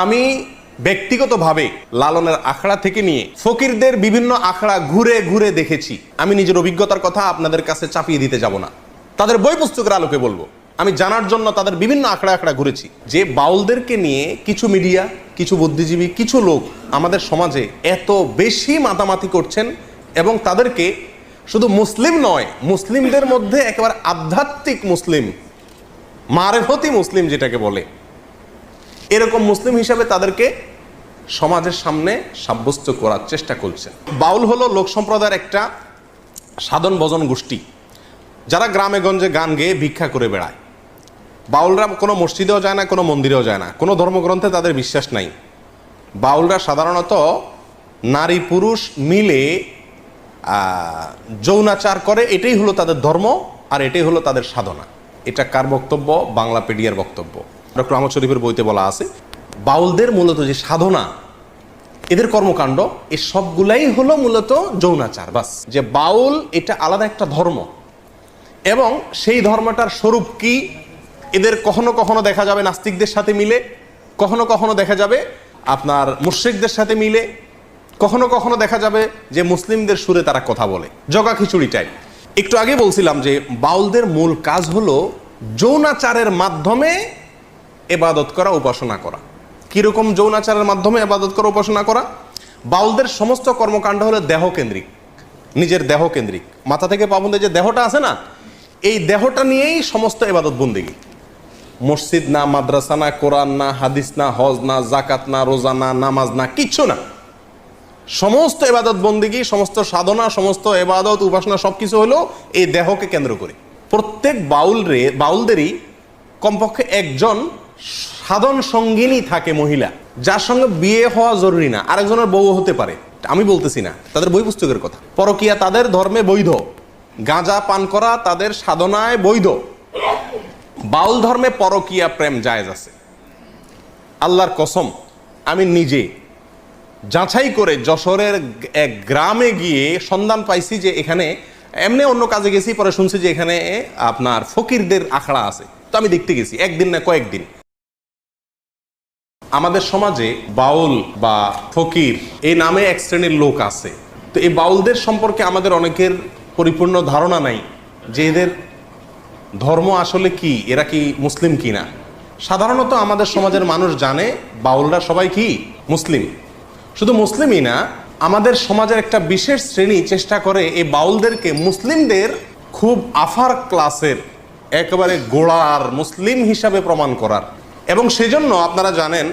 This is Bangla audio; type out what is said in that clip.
আমি ব্যক্তিগতভাবে লালনের আখড়া থেকে নিয়ে ফকিরদের বিভিন্ন আখড়া ঘুরে ঘুরে দেখেছি। আমি নিজের অভিজ্ঞতার কথা আপনাদের কাছে চাপিয়ে দিতে যাব না। তাদের বই পুস্তকের আলোকে বলব। আমি জানার জন্য তাদের বিভিন্ন আখড়া আখড়া ঘুরেছি। যে বাউলদেরকে নিয়ে কিছু মিডিয়া, কিছু বুদ্ধিজীবী, কিছু লোক আমাদের সমাজে এত বেশি মাতামাতি করছেন এবং তাদেরকে শুধু মুসলিম নয়, মুসলিমদের মধ্যে একেবারে আধ্যাত্মিক মুসলিম মারেফতি মুসলিম যেটাকে বলে এরকম মুসলিম হিসাবে তাদেরকে সমাজের সামনে সাব্যস্ত করার চেষ্টা করছেন। বাউল হলো লোক সম্প্রদায়ের একটা সাধন ভজন গোষ্ঠী। যারা গ্রামে গঞ্জে গান গেয়ে ভিক্ষা করে বেড়ায়। বাউলরা কোনো মসজিদেও যায় না, কোনো মন্দিরেও যায় না। কোনো ধর্মগ্রন্থে তাদের বিশ্বাস নাই। বাউলরা সাধারণত নারী পুরুষ মিলে যৌনাচার করে, এটাই হলো তাদের ধর্ম আর এটাই হলো তাদের সাধনা। এটা কার বক্তব্য? বাংলাপিডিয়ার বক্তব্য। ডক্টর আহমদ শরীফের বইতে বলা আছে, বাউলদের মূলত যে সাধনা, এদের কর্মকাণ্ড এই সবগুলাই হলো মূলত যৌনাচার, বাস। যে বাউল এটা আলাদা একটা ধর্ম, এবং সেই ধর্মটার স্বরূপ কি, এদের কখনো কখনো দেখা যাবে নাস্তিকদের সাথে মিলে, কখনো কখনো দেখা যাবে আপনার মুশ্রিকদের সাথে মিলে, কখনো কখনো দেখা যাবে যে মুসলিমদের সুরে তারা কথা বলে। জগা খিচুড়ি টাইপ একটু আগে বলছিলাম যে বাউলদের মূল কাজ হলো যৌনাচারের মাধ্যমে এবাদত করা, উপাসনা করা। কীরকম যৌনাচারের মাধ্যমে এবাদত করা, উপাসনা করা? বাউলদের সমস্ত কর্মকাণ্ড হলো দেহকেন্দ্রিক, নিজের দেহকেন্দ্রিক। মাথা থেকে পাবন্দের যে দেহটা আছে না, এই দেহটা নিয়েই সমস্ত এবাদত বন্দিগি। মসজিদ না, মাদ্রাসা না, কোরআন না, হাদিস না, হজ না জাকাত না, রোজা না, নামাজ না, কিচ্ছু না। সমস্ত এবাদত বন্দিগি, সমস্ত সাধনা, সমস্ত এবাদত উপাসনা সবকিছু হলো এই দেহকে কেন্দ্র করে। প্রত্যেক বাউল রে বাউলদেরই কমপক্ষে একজন সাধন সঙ্গিনী থাকে মহিলা, যার সঙ্গে বিয়ে হওয়া জরুরি না, আরেকজনের বউ হতে পারে। আমি বলতেছি না, তাদের বই পুস্তকের কথা। পরকিয়া তাদের ধর্মে বৈধ। গাঁজা পান করা তাদের সাধনায় বৈধ। বাউল ধর্মে পরকিয়া প্রেম জায়েজ আছে। আল্লাহর কসম, আমি নিজে যাচাই করে যশোরের এক গ্রামে গিয়ে সন্ধান পাইছি যে এখানে এমনি অন্য কাজে গেছি, পরে শুনছি যে এখানে আপনার ফকিরদের আখড়া আছে। তো আমি দেখতে গেছি, একদিন না কয়েকদিন। আমাদের সমাজে বাউল বা ফকির এই নামে এক শ্রেণির লোক আছে। তো এই বাউলদের সম্পর্কে আমাদের অনেকের পরিপূর্ণ ধারণা নাই যে এদের ধর্ম আসলে কি, এরা কি মুসলিম কি না সাধারণত আমাদের সমাজের মানুষ জানে বাউলরা সবাই কি? মুসলিম। শুধু মুসলিমই না, আমাদের সমাজের একটা বিশেষ শ্রেণি চেষ্টা করে এই বাউলদেরকে মুসলিমদের খুব আফার ক্লাসের একেবারে গোড়ার মুসলিম হিসাবে প্রমাণ করার। এবং সেজন্য আপনারা জানেন